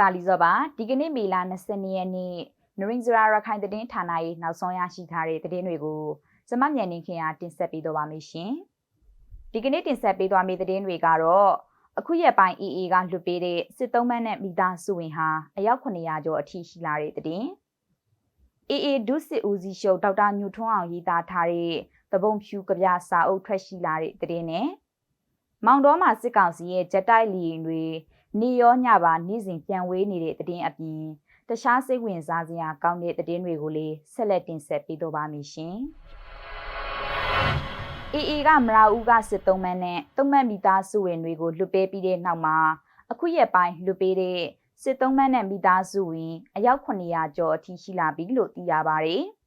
တာလီဇောပါဒီကနေ့မေလ22ရက်နေ့နရင်းဇရာရခိုင်သတင်းဌာနရဲ့နောက်ဆုံးရရှိထားတဲ့သတင်းတွေကိုစမမြန်နေခင်အားတင်ဆက်ပေးတော့ပါမယ်ရှင်ဒီကနေ့တင်ဆက်ပေးသွားမယ့်သတင်းတွေကတော့အခုရက်ပိုင်း AA ကလွတ်ပေးတဲ့စစ်သုံးမန်းနဲ့မိသားစုဝင်ဟာအယောက်900ကျော်အထိရှိလာတဲ့သတင်း AA ဒုစစ်ဦးစီးချုပ်ဒေါက်တာညူထွန်းအောင်ရေးသားထားတဲ့သဘုံဖြူကြပြစာအုပ်ထွက်ရှိလာတဲ့သတင်းနဲ့မောင်တော်မှာစစ်ကောင်စီရဲ့ဂျက်တိုက်လီရင်တွေ နေရောညပါနေ့စဉ်ပြန်ဝေးနေတဲ့သတင်းအပြင်တခြားစိတ်ဝင်စားစရာကောင်းတဲ့သတင်းတွေကိုလည်းဆက်လက်တင်ဆက်ပေးတော့ပါမယ်ရှင်။ AA ကမရာဦးကစစ်သုံးမန်းနဲ့သုံးမန်းမိသားစုဝင်တွေကိုလွတ်ပေးပြီးတဲ့နောက်မှာအခုရက်ပိုင်းလွတ်ပေးတဲ့စစ်သုံးမန်းနဲ့မိသားစုဝင်အယောက်900ကျော်အထိရှိလာပြီလို့သိရပါတယ်။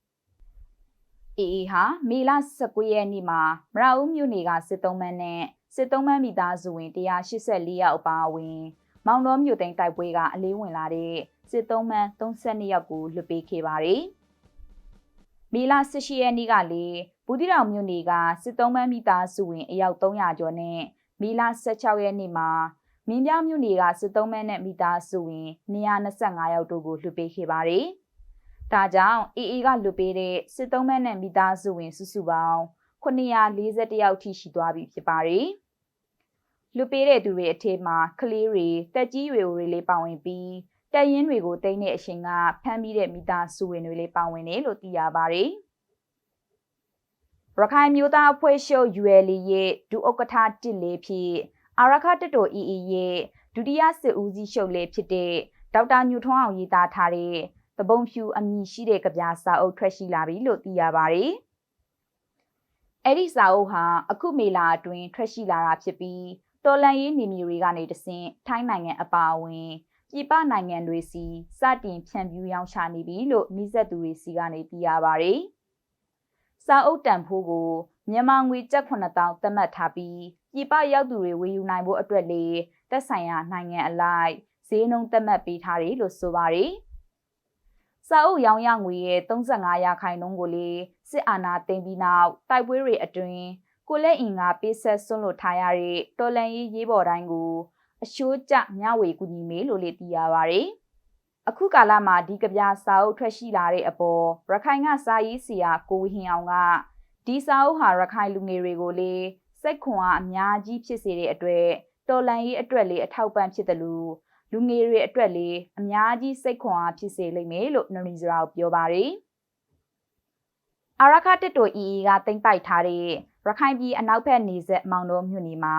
AA ဟာမေလ19ရက်နေ့မှာမရာဦးမြို့နယ်ကစစ်သုံးမန်းနဲ့စစ်သုံးမန်းမိသားစုဝင်184ယောက်အပါအဝင် မောင်တော်မြို့သိမ်းတိုက်ပွဲကအလေးဝင်လာတဲ့စစ်သုံးမန်း32ယောက်ကိုလွတ်ပေးခဲ့ပါတယ်။မေလ18ရက်နေ့ကလည်းဘူးတိတော်မြို့နယ်ကစစ်သုံးမန်းမိသားစုဝင်အယောက်300ကျော်နဲ့မေလ16ရက်နေ့မှာမင်းပြမြို့နယ်ကစစ်သုံးမန်းနဲ့မိသားစုဝင်225ယောက်တို့ကိုလွတ်ပေးခဲ့ပါတယ်။ ဒါကြောင့် AA ကလွတ်ပေးတဲ့စစ်သုံးမန်းနဲ့မိသားစုဝင်စုစုပေါင်း941ယောက်ထိရှိသွားပြီဖြစ်ပါတယ်။လူပေးတဲ့သူတွေအထက်မှာကလေးတွေတက်ကြီးရွယ်အိုတွေလေးပါဝင်ပြီးတက်ရင်တွေကိုတိမ့်တဲ့အချိန်ကဖမ်းပြီးတဲ့မိသားစုဝင်တွေလေးပါဝင်တယ်လို့သိရပါတယ်။ရခိုင်မျိုးသားအဖွဲ့ချုပ် UL ရဲ့ဒုဥက္ကဋ္ဌတစ်လေးဖြစ်အာရခတတော် EE ရဲ့ဒုတိယစစ်ဦးစီးချုပ်လေးဖြစ်တဲ့ဒေါက်တာညူထွန်းအောင်ရေးသားထားတဲ့ သဘုံဖြူအမည်ရှိတဲ့ကြပြစာအုပ်ထွက်ရှိလာပြီလို့သိရပါတယ်။အဲ့ဒီစာအုပ်ဟာအခုမေလာအတွင်းထွက်ရှိလာတာဖြစ်ပြီးတော်လန်ရေးနေမျိုးတွေကနေတဆင့်ထိုင်းနိုင်ငံအပါအဝင်ပြည်ပနိုင်ငံတွေစီစတင်ဖြန့်ဖြူးရောင်းချနေပြီလို့နှိစက်သူတွေစီကနေသိရပါဗျ။စာအုပ်တန်ဖိုးကိုမြန်မာငွေကျပ်9000သတ်မှတ်ထားပြီးပြည်ပရောက်သူတွေဝယ်ယူနိုင်ဖို့အတွက်လေတက်ဆိုင်ရာနိုင်ငံအလိုက်ဈေးနှုန်းသတ်မှတ်ပေးထားတယ်လို့ဆိုပါရယ်။ စာအုပ်ရောင်းရငွေရဲ့35ရာခိုင်နှုန်းကိုလေစစ်အာဏာသိမ်းပြီးနောက်တိုက်ပွဲတွေအတွင်းကိုလက်အင်ကပေးဆက်ဆွန့်လွတ်ထားရတဲ့တော်လန်ရေးရေးပေါ်တိုင်းကိုအရှိုးကျမျှဝေကူညီမေလို့လည်းသိရပါဗျ။အခုကာလမှာဒီကပြစာအုပ်ထွက်ရှိလာတဲ့အပေါ်ရခိုင်ကစာရေးဆရာကိုဝဟင်အောင်ကဒီစာအုပ်ဟာရခိုင်လူငယ်တွေကိုလေစိတ်ခွန်အားအများကြီးဖြစ်စေတဲ့အတွက်တော်လန်ရေးအတွက်လေအထောက်ပံ့ဖြစ်တယ်လို့ လူငယ်တွေအတွက်လေအများကြီးစိတ်ခွန်အားဖြစ်စေလိမ့်မယ်လို့နရီဇရာကိုပြောပါတယ်။အာရခတက်တို EE ကတင်ပိုက်ထားတဲ့ရခိုင်ပြည်အနောက်ဘက်နေဆက်မောင်တော်မြို့နယ်မှာ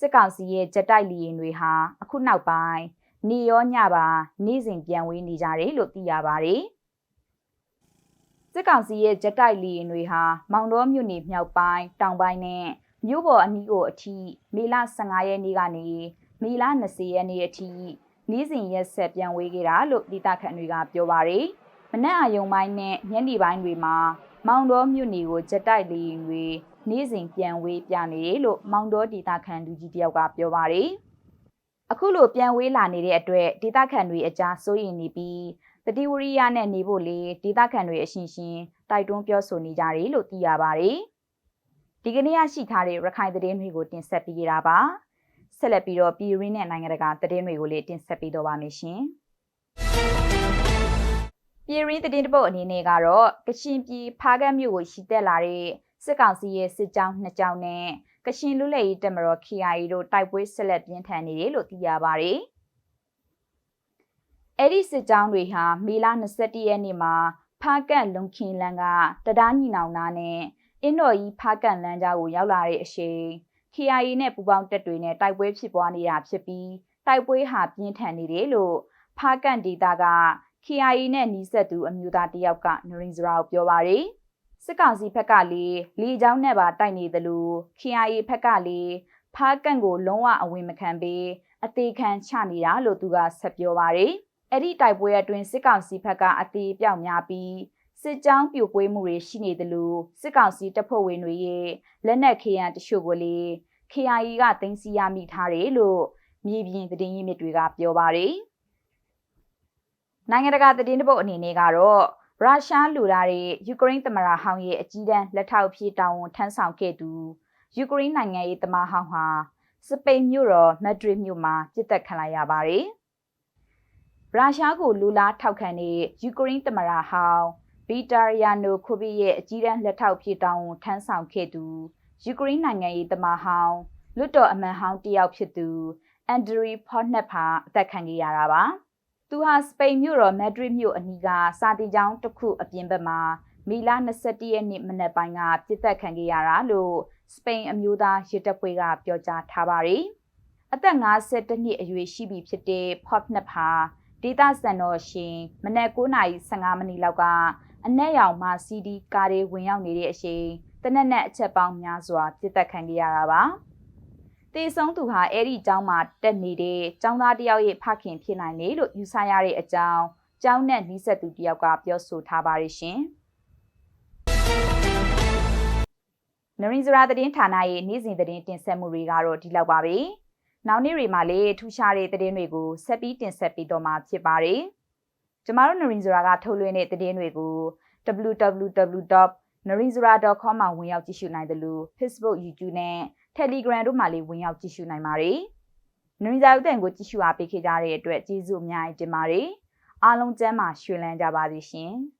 စစ်ကောင်စီရဲ့ဂျက်တိုက်လီရင်တွေဟာအခုနောက်ပိုင်းနေရောညပါနေ့စဉ်ပြန်ဝေးနေကြတယ်လို့သိရပါတယ်။စစ်ကောင်စီရဲ့ဂျက်တိုက်လီရင်တွေဟာမောင်တော်မြို့နယ်မြောက်ပိုင်းတောင်ပိုင်းနဲ့မြို့ပေါ်အနီးကိုအထိမေလ15ရက်နေ့ကနေမေလ20ရက်နေ့အထိ နေ့စဉ်ရက်ဆက်ပြန်ဝေးခဲ့တာလို့ဒေသခံတွေကပြောပါတယ်။မနက်အယုံပိုင်းနဲ့ညနေပိုင်းတွေမှာမောင်တော်မြို့နယ်ကိုဂျက်တိုက်လီရင်တွေနေ့စဉ်ပြန်ဝေးပြနေတယ်လို့မောင်တော်ဒေတာခန်လူကြီးတယောက်ကပြောပါတယ်။အခုလိုပြန်ဝေးလာနေတဲ့အတွက်ဒေတာခန်တွေအကြားစိုးရိမ်နေပြီးတတိဝရိယနဲ့နေဖို့လေဒေတာခန်တွေအရှင်ရှင်တိုက်တွန်းပြောဆိုနေကြတယ်လို့သိရပါတယ်။ဒီကနေ့ရရှိထားတဲ့ရခိုင်သတင်းတွေကိုတင်ဆက်ပေးကြတာပါ။ ဆက်လက်ပြီးတော့ပြည်ရင်းနဲ့နိုင်ငံတကာသတင်းတွေကိုလည်းတင်ဆက်ပေးတော့ပါမယ်ရှင်။ပြည်ရင်းသတင်းတပုတ်အနေနဲ့ကတော့ကချင်ပြည်ဖားကတ်မြို့ကိုရှိသက်လာတဲ့စစ်ကောင်စီရဲ့စစ်ကြောင်းနှစ်ကြောင်းနဲ့ကရှင်လူလက်ရေးတပ်မတော် KIA တို့တိုက်ပွဲဆက်လက်ပြင်းထန်နေတယ်လို့သိရပါတယ်။အဲ့ဒီစစ်ကြောင်းတွေဟာမေလ21ရက်နေ့မှာဖားကန့်လုံခင်လန်းကတဒါညီနောင်နာနဲ့အင်းတော်ကြီးဖားကန့်လန်းကြားကိုရောက်လာတဲ့အချိန် KIA နဲ့ပူးပေါင်းတပ်တွေနဲ့တိုက်ပွဲဖြစ်ပွားနေတာဖြစ်ပြီးတိုက်ပွဲဟာပြင်းထန်နေတယ်လို့ဖားကန့်ဒေတာက KIA နဲ့နီးစပ်သူအမျိုးသားတယောက်ကနရင်စရာကိုပြောပါရယ်စစ်ကောင်စီဘက်ကလည်းလေကြောင်းနဲ့ပါတိုက်နေတယ်လို့ KIA ဘက်ကလည်းဖားကန့်ကိုလုံးဝအဝင်မခံပေးအသေးခံချနေတာလို့သူကဆက်ပြောပါတယ်။အဲ့ဒီတိုက်ပွဲအတွင်းစစ်ကောင်စီဘက်ကအသေးပြောက်များပြီး စစ်ကြောင်းပြိုကွေးမှုတွေရှိနေတယ်လို့စစ်ကောင်စီတပ်ဖွဲ့ဝင်တွေရဲ့လက်နက်ခဲယမ်းတချို့ကိုလေ KIA ကတင်စီရမိထားတယ်လို့မြေပြင်သတင်းရင်းမြစ်တွေကပြောပါတယ်။နိုင်ငံတကာသတင်းတပုတ်အနေနဲ့ကတော့ရုရှားလူလာတဲ့ယူကရိန်းသမ္မတဟောင်းရဲ့အကြီးတန်းလက်ထောက်ဖြစ်တောင်းဝန်ထမ်းဆောင်ခဲ့သူယူကရိန်းနိုင်ငံရဲ့သမ္မတဟောင်းဟာစပိန်မြို့တော်မက်ဒရစ်မြို့မှာပြစ်တက်ခံလိုက်ရပါတယ်။ရုရှားကိုလူလားထောက်ခံတဲ့ယူကရိန်းသမ္မတဟောင်း ဗီတာရီယာနိုခိုဗီရဲ့အကြီးတန်းလက်ထောက်ဖြစ်တောင်းထမ်းဆောင်ခဲ့သူယူကရိန်းနိုင်ငံရေးသမားဟောင်းလွတ်တော်အမန်ဟောင်းတယောက်ဖြစ်သူအန်ဒရီဖော့နက်ဖာအသက်ခံခဲ့ရတာပါသူဟာစပိန်မြို့တော်မက်ဒရစ်မြို့အနီးကစာတင်ကျောင်းတစ်ခုအပြင်ဘက်မှာမီလာ21ရက်နေ့မနက်ပိုင်းကပြစ်တက်ခံခဲ့ရတာလို့စပိန်အမျိုးသားရစ်တပ်ဖွဲ့ကပြောကြားထားပါတယ်အသက်52နှစ်အရွယ်ရှိပြီဖြစ်တဲ့ဖော့နက်ဖာဒေတာစံတော်ရှင်မနက်9:15မိနစ်လောက်က အနက်ရောင်မှစီဒီကားတွေဝင်ရောက်နေတဲ့အချိန်တနက်နဲ့အချက်ပေါင်းများစွာပြစ်တက်ခံခဲ့ရတာပါတေဆုံးသူဟာအဲ့ဒီကျောင်းမှာတက်နေတဲ့ကျောင်းသားတယောက်ရဲ့ဖခင်ဖြစ်နိုင်တယ်လို့ယူဆရတဲ့အကြောင်းကျောင်းနဲ့နီးစပ်သူတယောက်ကပြောဆိုထားပါတယ်ရှင်။နရင်းစရာသတင်းဌာနရဲ့နေ့စဉ်သတင်းတင်ဆက်မှုတွေကတော့ဒီလောက်ပါပဲ။နောက်နေ့တွေမှာလည်းထူးခြားတဲ့သတင်းတွေကိုဆက်ပြီးတင်ဆက်ပေးတော့မှာဖြစ်ပါတယ်။ ကျမတို့နရင်းစရာကထုတ်လွှင့်တဲ့သတင်းတွေကို www.narinzura.com မှာဝင်ရောက်ကြည့်ရှုနိုင်တယ်လို့ Facebook, YouTube နဲ့ Telegram တို့မှာလည်းဝင်ရောက်ကြည့်ရှုနိုင်ပါတယ်။နရင်းစရာဥတန်ကိုကြည့်ရှုအားပေးခဲ့ကြတဲ့အတွက်ကျေးဇူးအများကြီးတင်ပါတယ်။အားလုံးကျမ်းမာရွှင်လန်းကြပါစေရှင်။